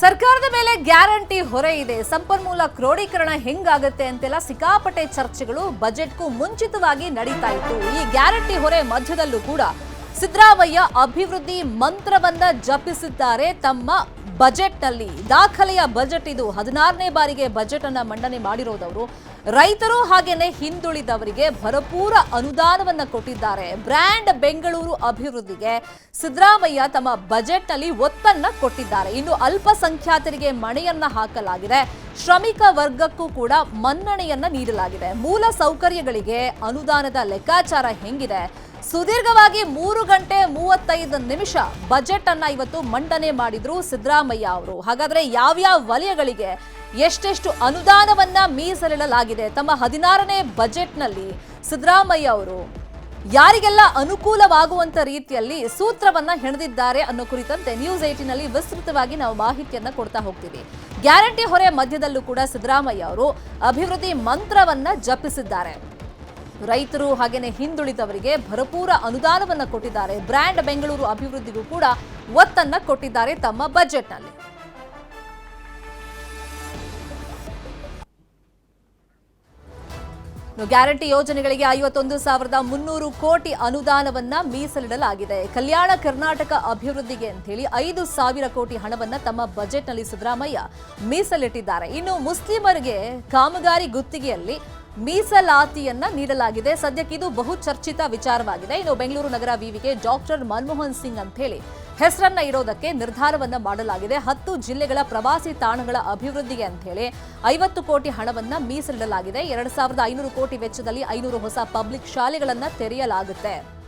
ಸರ್ಕಾರದ ಮೇಲೆ ಗ್ಯಾರಂಟಿ ಹೊರೆ ಇದೆ. ಸಂಪನ್ಮೂಲ ಕ್ರೋಢೀಕರಣ ಹೆಂಗಾಗುತ್ತೆ ಅಂತೆಲ್ಲ ಸಿಕ್ಕಾಪಟ್ಟೆ ಚರ್ಚೆಗಳು ಬಜೆಟ್ಗೂ ಮುಂಚಿತವಾಗಿ ನಡೀತಾ ಇತ್ತು. ಈ ಗ್ಯಾರಂಟಿ ಹೊರೆ ಮಧ್ಯದಲ್ಲೂ ಕೂಡ ಸಿದ್ದರಾಮಯ್ಯ ಅಭಿವೃದ್ಧಿ ಮಂತ್ರವನ್ನ ಜಪಿಸಿದ್ದಾರೆ. ತಮ್ಮ ಬಜೆಟ್ನಲ್ಲಿ ದಾಖಲೆಯ ಬಜೆಟ್ ಇದು. ಹದಿನಾರನೇ ಬಾರಿಗೆ ಬಜೆಟ್ ಅನ್ನ ಮಂಡನೆ ಮಾಡಿರೋದವರು. ರೈತರು ಹಾಗೇನೆ ಹಿಂದುಳಿದವರಿಗೆ ಭರಪೂರ ಅನುದಾನವನ್ನ ಕೊಟ್ಟಿದ್ದಾರೆ. ಬ್ರ್ಯಾಂಡ್ ಬೆಂಗಳೂರು ಅಭಿವೃದ್ಧಿಗೆ ಸಿದ್ದರಾಮಯ್ಯ ತಮ್ಮ ಬಜೆಟ್ನಲ್ಲಿ ಒತ್ತನ್ನ ಕೊಟ್ಟಿದ್ದಾರೆ. ಇನ್ನು ಅಲ್ಪಸಂಖ್ಯಾತರಿಗೆ ಮಣೆಯನ್ನ ಹಾಕಲಾಗಿದೆ. ಶ್ರಮಿಕ ವರ್ಗಕ್ಕೂ ಕೂಡ ಮನ್ನಣೆಯನ್ನ ನೀಡಲಾಗಿದೆ. ಮೂಲ ಸೌಕರ್ಯಗಳಿಗೆ ಅನುದಾನದ ಲೆಕ್ಕಾಚಾರ ಹೆಂಗಿದೆ? ಸುದೀರ್ಘವಾಗಿ ಮೂರು ಗಂಟೆ ಮೂವತ್ತೈದು ನಿಮಿಷ ಬಜೆಟ್ ಅನ್ನ ಇವತ್ತು ಮಂಡನೆ ಮಾಡಿದ್ರು ಸಿದ್ದರಾಮಯ್ಯ ಅವರು. ಹಾಗಾದ್ರೆ ಯಾವ್ಯಾವ ವಲಯಗಳಿಗೆ ಎಷ್ಟೆಷ್ಟು ಅನುದಾನವನ್ನ ಮೀಸಲಿಡಲಾಗಿದೆ? ತಮ್ಮ ಹದಿನಾರನೇ ಬಜೆಟ್ನಲ್ಲಿ ಸಿದ್ದರಾಮಯ್ಯ ಅವರು ಯಾರಿಗೆಲ್ಲ ಅನುಕೂಲವಾಗುವಂತ ರೀತಿಯಲ್ಲಿ ಸೂತ್ರವನ್ನ ಹೆಣೆದಿದ್ದಾರೆ ಅನ್ನೋ ಕುರಿತಂತೆ ನ್ಯೂಸ್ ಏಟಿನಲ್ಲಿ ವಿಸ್ತೃತವಾಗಿ ನಾವು ಮಾಹಿತಿಯನ್ನ ಕೊಡ್ತಾ ಹೋಗ್ತೀವಿ. ಗ್ಯಾರಂಟಿ ಹೊರೆ ಮಧ್ಯದಲ್ಲೂ ಕೂಡ ಸಿದ್ದರಾಮಯ್ಯ ಅವರು ಅಭಿವೃದ್ಧಿ ಮಂತ್ರವನ್ನ ಜಪಿಸಿದ್ದಾರೆ. ರೈತರು ಹಾಗೇನೆ ಹಿಂದುಳಿದವರಿಗೆ ಭರಪೂರ ಅನುದಾನವನ್ನ ಕೊಟ್ಟಿದ್ದಾರೆ. ಬ್ರ್ಯಾಂಡ್ ಬೆಂಗಳೂರು ಅಭಿವೃದ್ಧಿಗೂ ಕೂಡ ಒತ್ತನ್ನು ಕೊಟ್ಟಿದ್ದಾರೆ ತಮ್ಮ ಬಜೆಟ್ನಲ್ಲಿ. ಗ್ಯಾರಂಟಿ ಯೋಜನೆಗಳಿಗೆ ಐವತ್ತೊಂದು ಸಾವಿರದ ಮುನ್ನೂರು ಕೋಟಿ ಅನುದಾನವನ್ನ ಮೀಸಲಿಡಲಾಗಿದೆ. ಕಲ್ಯಾಣ ಕರ್ನಾಟಕ ಅಭಿವೃದ್ಧಿಗೆ ಅಂತ ಹೇಳಿ ಐದು ಸಾವಿರ ಕೋಟಿ ಹಣವನ್ನ ತಮ್ಮ ಬಜೆಟ್ನಲ್ಲಿ ಸಿದ್ದರಾಮಯ್ಯ ಮೀಸಲಿಟ್ಟಿದ್ದಾರೆ. ಇನ್ನು ಮುಸ್ಲಿಮರಿಗೆ ಕಾಮಗಾರಿ ಗುತ್ತಿಗೆಯಲ್ಲಿ ಮೀಸಲಾತಿಯನ್ನ ನೀಡಲಾಗಿದೆ. ಸದ್ಯಕ್ಕೆ ಇದು ಬಹು ಚರ್ಚಿತ ವಿಚಾರವಾಗಿದೆ. ಇನ್ನು ಬೆಂಗಳೂರು ನಗರ ವಿವಿಗೆ ಡಾಕ್ಟರ್ ಮನಮೋಹನ್ ಸಿಂಗ್ ಅಂತ ಹೇಳಿ ಹೆಸರನ್ನ ಇಡೋದಕ್ಕೆ ನಿರ್ಧಾರವನ್ನ ಮಾಡಲಾಗಿದೆ. ಹತ್ತು ಜಿಲ್ಲೆಗಳ ಪ್ರವಾಸಿ ತಾಣಗಳ ಅಭಿವೃದ್ಧಿಗೆ ಅಂತ ಹೇಳಿ ಐವತ್ತು ಕೋಟಿ ಹಣವನ್ನ ಮೀಸಲಿಡಲಾಗಿದೆ. ಎರಡ್ ಸಾವಿರದ ಐನೂರು ಕೋಟಿ ವೆಚ್ಚದಲ್ಲಿ ಐನೂರು ಹೊಸ ಪಬ್ಲಿಕ್ ಶಾಲೆಗಳನ್ನ ತೆರೆಯಲಾಗುತ್ತೆ.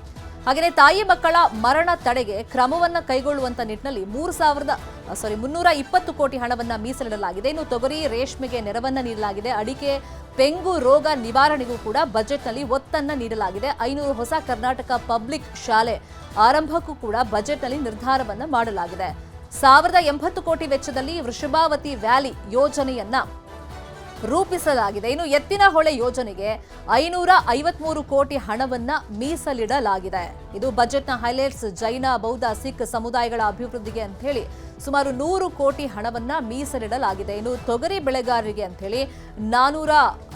ಹಾಗೆಯೇ ತಾಯಿ ಮಕ್ಕಳ ಮರಣ ತಡೆಗೆ ಕ್ರಮವನ್ನು ಕೈಗೊಳ್ಳುವಂತ ನಿಟ್ಟಿನಲ್ಲಿ ಮೂರು ಸಾವಿರದ ಸಾರಿ ಮುನ್ನೂರ ಇಪ್ಪತ್ತು ಕೋಟಿ ಹಣವನ್ನು ಮೀಸಲಿಡಲಾಗಿದೆ. ಇನ್ನು ತೊಗರಿ, ರೇಷ್ಮೆಗೆ ನೆರವನ್ನು ನೀಡಲಾಗಿದೆ. ಅಡಿಕೆ, ಪೆಂಗು ರೋಗ ನಿವಾರಣೆಗೂ ಕೂಡ ಬಜೆಟ್ನಲ್ಲಿ ಒತ್ತನ್ನ ನೀಡಲಾಗಿದೆ. ಐನೂರು ಹೊಸ ಕರ್ನಾಟಕ ಪಬ್ಲಿಕ್ ಶಾಲೆ ಆರಂಭಕ್ಕೂ ಕೂಡ ಬಜೆಟ್ನಲ್ಲಿ ನಿರ್ಧಾರವನ್ನು ಮಾಡಲಾಗಿದೆ. ಸಾವಿರದ ಎಂಬತ್ತು ಕೋಟಿ ವೆಚ್ಚದಲ್ಲಿ ವೃಷಭಾವತಿ ವ್ಯಾಲಿ ಯೋಜನೆಯನ್ನ ರೂಪಿಸಲಾಗಿದೆ. ಇನ್ನು ಎತ್ತಿನ ಹೊಳೆ ಯೋಜನೆಗೆ ಐನೂರ ಐವತ್ಮೂರು ಕೋಟಿ ಹಣವನ್ನ ಮೀಸಲಿಡಲಾಗಿದೆ. ಇದು ಬಜೆಟ್ನ ಹೈಲೈಟ್ಸ್ ಜೈನ ಬೌದ್ಧ ಸಿಖ್ ಸಮುದಾಯಗಳ ಅಭಿವೃದ್ಧಿಗೆ ಅಂತ ಹೇಳಿ ಸುಮಾರು ನೂರು ಕೋಟಿ ಹಣವನ್ನ ಮೀಸಲಿಡಲಾಗಿದೆ. ಇನ್ನು ತೊಗರಿ ಬೆಳೆಗಾರರಿಗೆ ಅಂತ ಹೇಳಿ ನಾನೂರ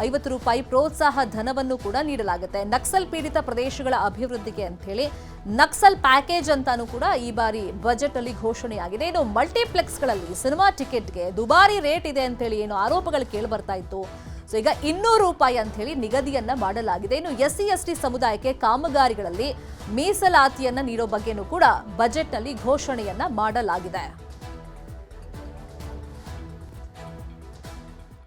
ಐವತ್ತು ರೂಪಾಯಿ ಪ್ರೋತ್ಸಾಹ ಧನವನ್ನು ಕೂಡ ನೀಡಲಾಗುತ್ತೆ. ನಕ್ಸಲ್ ಪೀಡಿತ ಪ್ರದೇಶಗಳ ಅಭಿವೃದ್ಧಿಗೆ ಅಂತ ಹೇಳಿ ನಕ್ಸಲ್ ಪ್ಯಾಕೇಜ್ ಅಂತಾನೂ ಕೂಡ ಈ ಬಾರಿ ಬಜೆಟ್ ಅಲ್ಲಿ ಘೋಷಣೆಯಾಗಿದೆ. ಇನ್ನು ಮಲ್ಟಿಪ್ಲೆಕ್ಸ್ಗಳಲ್ಲಿ ಸಿನಿಮಾ ಟಿಕೆಟ್ಗೆ ದುಬಾರಿ ರೇಟ್ ಇದೆ ಅಂತ ಹೇಳಿ ಏನು ಆರೋಪಗಳು ಕೇಳಿ ಬರ್ತಾ ಇತ್ತು. ಸೊ ಈಗ ಇನ್ನೂರು ರೂಪಾಯಿ ಅಂತ ಹೇಳಿ ನಿಗದಿಯನ್ನ ಮಾಡಲಾಗಿದೆ. ಇನ್ನು ಎಸ್ ಸಿ ಎಸ್ ಟಿ ಸಮುದಾಯಕ್ಕೆ ಕಾಮಗಾರಿಗಳಲ್ಲಿ ಮೀಸಲಾತಿಯನ್ನ ನೀಡೋ ಬಗ್ಗೆನೂ ಕೂಡ ಬಜೆಟ್ನಲ್ಲಿ ಘೋಷಣೆಯನ್ನ ಮಾಡಲಾಗಿದೆ.